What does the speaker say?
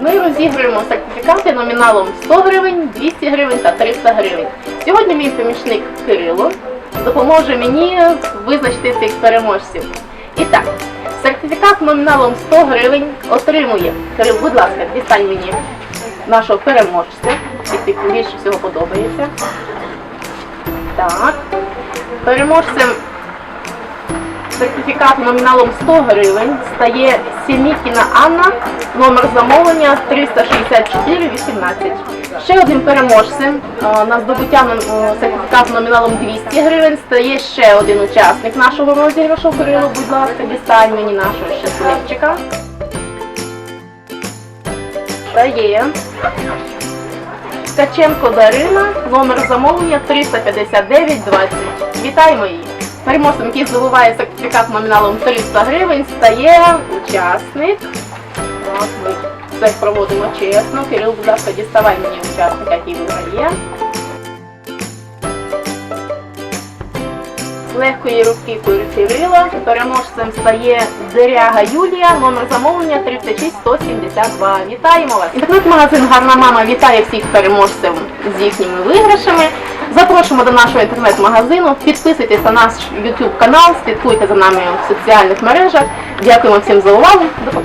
Ми розігруємо сертифікати номіналом 100 гривень, 200 гривень та 300 гривень. Сьогодні мій помічник Кирило допоможе мені визначити цих переможців. І так, сертифікат номіналом 100 гривень отримує. Кирил, будь ласка, дістань мені нашого переможця, який більше всього подобається. Так. Переможцем сертифікат номіналом 100 гривень стає Сімікіна Анна, номер замовлення 36418. Ще одним переможцем е, на здобуття е, сертифікату номіналом 200 гривень стає ще один учасник нашого розіграшу. Кирило, будь ласка, дістань мені нашого щасливчика. Стає Ткаченко Дарина, номер замовлення 35920. Вітаємо її! Переможцем, який здобуває сертифікат номіналом 300 гривень, стає учасник. Так, ми все проводимо чесно. Кирил, будь ласка, діставай мені учасника, який виграє. З легкої руки Кирила переможцем стає Деряга Юлія, номер замовлення 36172. Вітаємо вас! Інтернет-магазин Гарна мама вітає всіх переможців з їхніми виграшами. Запрошуємо до нашого інтернет-магазину. Підписуйтесь на наш YouTube канал, слідкуйте за нами в соціальних мережах. Дякуємо всім за увагу. До.